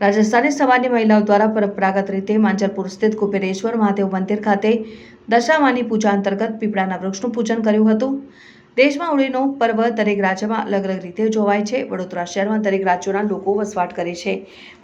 રાજસ્થાની સમાજની મહિલાઓ દ્વારા પરંપરાગત રીતે માંજલપુર સ્થિત કુબેરેશ્વર મહાદેવ મંદિર ખાતે દશામાની પૂજા અંતર્ગત પીપળાના વૃક્ષનું પૂજન કર્યું હતું. દેશમાં હોળીનો પર્વ દરેક રાજ્યમાં અલગ અલગ રીતે જોવાય છે. વડોદરા શહેરમાં દરેક રાજ્યોના લોકો વસવાટ કરે છે.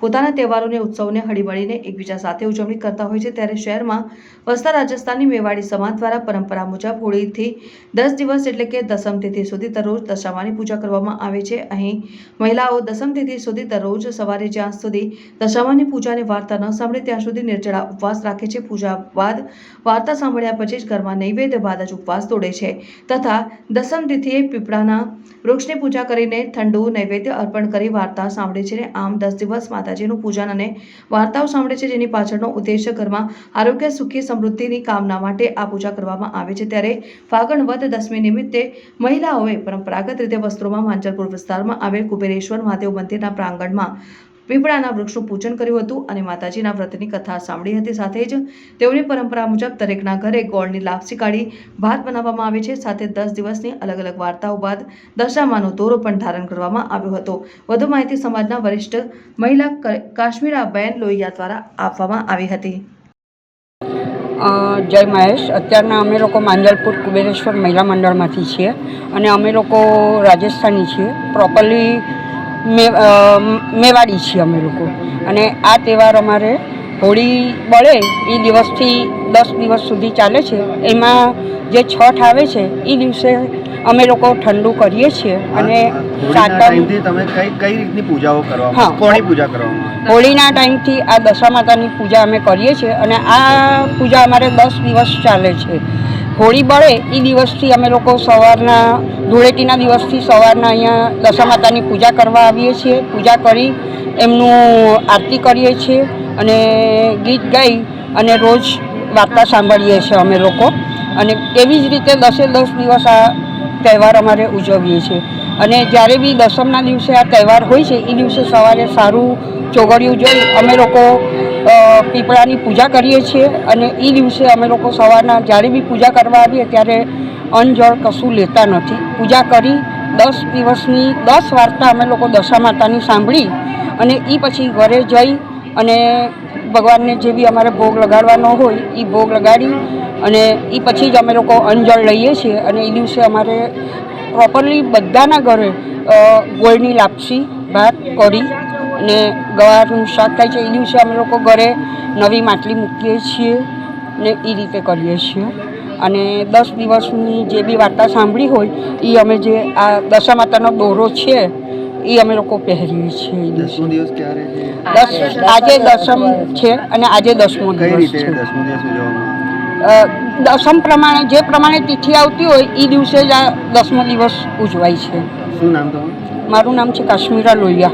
પોતાના તહેવારોને, ઉત્સવને હળીમળીને એકબીજા સાથે ઉજવણી કરતા હોય છે. ત્યારે શહેરમાં વસતા રાજસ્થાની મેવાડી સમાજ દ્વારા પરંપરા મુજબ હોળીથી દસ દિવસ એટલે કે દસમ તિથિ સુધી દરરોજ દશામાની પૂજા કરવામાં આવે છે. અહીં મહિલાઓ દસમ તિથિ સુધી દરરોજ સવારે જ્યાં સુધી દશામાની પૂજાની વાર્તા ન સાંભળે, ત્યાં સુધી નિર્જળા ઉપવાસ રાખે છે. પૂજા બાદ વાર્તા સાંભળ્યા પછી જ ઘરમાં નૈવેદ્ય બાદ જ ઉપવાસ તોડે છે તથા દસમ તિથિએ પીપળાના વૃક્ષની પૂજા કરીને ઠંડુ નૈવેદ્ય અર્પણ કરી વાર્તા સાંભળે છે આમ દસ દિવસ માતાજીનું પૂજન અને વાર્તાઓ સાંભળે છે જેની પાછળનો ઉદ્દેશ્ય ઘરમાં આરોગ્ય, સુખી, સમૃદ્ધિની કામના માટે આ પૂજા કરવામાં આવે છે. ત્યારે ફાગણ વદ દસમી નિમિત્તે મહિલાઓએ પરંપરાગત રીતે વસ્ત્રોમાં માંજલપુર વિસ્તારમાં આવેલ કુબેરેશ્વર મહાદેવ મંદિરના પ્રાંગણમાં પીપળાના વૃક્ષનું પૂજન કર્યું હતું અને માતાજીના વ્રતની કથા સાંભળી હતી. સાથે જ તેઓની પરંપરા મુજબ દરેકના ઘરે ગોળની લાપસી કાઢી ભાત બનાવવામાં આવે છે. સાથે દસ દિવસની અલગ અલગ વાર્તાઓ બાદ દશામાનો દોરો પણ ધારણ કરવામાં આવ્યો હતો. વધુ માહિતી સમાજના વરિષ્ઠ મહિલા કાશ્મીરા કાશ્મીરાબેન લોહિયા દ્વારા આપવામાં આવી હતી. જય મહેશ. અત્યારના અમે લોકો માંજલપુર કુબેરેશ્વર મહિલા મંડળમાંથી છીએ અને અમે લોકો રાજસ્થાની છીએ. પ્રોપરલી મેવાડી છીએ અમે લોકો. અને આ તહેવાર અમારે હોળી બળે એ દિવસથી દસ દિવસ સુધી ચાલે છે. એમાં જે છઠ આવે છે એ દિવસે અમે લોકો ઠંડુ કરીએ છીએ અને તમે કઈ કઈ રીતની પૂજાઓ હા. કરવામાં કોની પૂજા કરવામાં હોળીના ટાઈમથી આ દશા માતાની પૂજા અમે કરીએ છીએ અને આ પૂજા અમારે દસ દિવસ ચાલે છે. હોળી બળે એ દિવસથી અમે લોકો સવારના, ધૂળેટીના દિવસથી સવારના અહીંયા દશા માતાની પૂજા કરવા આવીએ છીએ. પૂજા કરી એમનું આરતી કરીએ છીએ અને ગીત ગાઈ અને રોજ વાર્તા સાંભળીએ છીએ અમે લોકો. અને એવી જ રીતે દસે દસ દિવસ આ તહેવાર અમારે ઉજવીએ છીએ. અને જ્યારે બી દસમના દિવસે આ તહેવાર હોય છે એ દિવસે સવારે સારું ચોગડિયું જોઈ અમે લોકો પીપળાની પૂજા કરીએ છીએ અને એ દિવસે અમે લોકો સવારના જ્યારે બી પૂજા કરવા આવીએ ત્યારે અન્ન કશું લેતા નથી. પૂજા કરી દસ દિવસની, દસ વાર્તા અમે લોકો દશા માતાની સાંભળી અને એ પછી ઘરે જઈ અને ભગવાનને જે બી અમારે ભોગ લગાડવાનો હોય એ ભોગ લગાડી અને એ પછી જ અમે લોકો અંજળ લઈએ છીએ અને એ દિવસે અમારે પ્રોપરલી બધાના ઘરે ગોળની લાપસી, ભાત, કઢી અને ગવારનું શાક થાય છે એ દિવસે અમે લોકો ઘરે નવી માટલી મૂકીએ છીએ ને એ રીતે કરીએ છીએ. અને દસ દિવસની જે બી વાર્તા સાંભળી હોય એ અમે જે આ દશા માતાનો દોરો છે એ અમે લોકો પહેરીએ છીએ દસમો દિવસ ક્યારે દસ આજે દસમ છે અને આજે દસમો દિવસ છે. દસમો પ્રમાણે જે પ્રમાણે તિથિ આવતી હોય એ દિવસે જ આ દસમો દિવસ ઉજવાય છે. શું નામ તમારું? મારું નામ છે કાશ્મીરા લોહિયા.